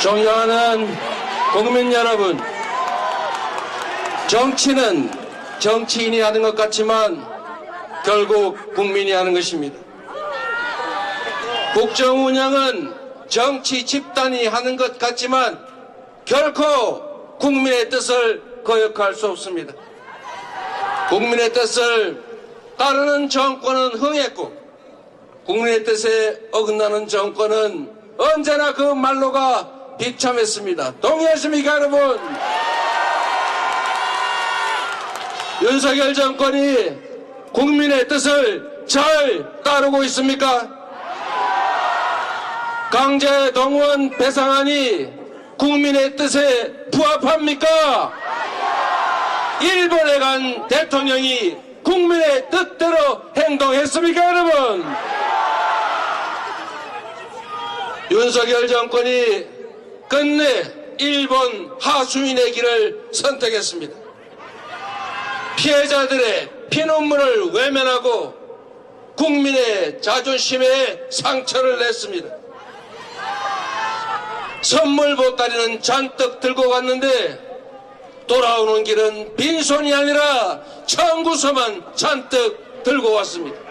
존경하는 국민 여러분, 정치는 정치인이 하는 것 같지만 결국 국민이 하는 것입니다. 국정 운영은 정치 집단이 하는 것 같지만 결코 국민의 뜻을 거역할 수 없습니다. 국민의 뜻을 따르는 정권은 흥했고 국민의 뜻에 어긋나는 정권은 언제나 그 말로가 비참했습니다. 동의하십니까 여러분? 윤석열 정권이 국민의 뜻을 잘 따르고 있습니까? 강제 동원 배상안이 국민의 뜻에 부합합니까? 일본에 간 대통령이 국민의 뜻대로 행동했습니까, 여러분? 윤석열 정권이 끝내 일본 하수인의 길을 선택했습니다. 피해자들의 피눈물을 외면하고 국민의 자존심에 상처를 냈습니다. 선물 보따리는 잔뜩 들고 갔는데 돌아오는 길은 빈손이 아니라 청구서만 잔뜩 들고 왔습니다.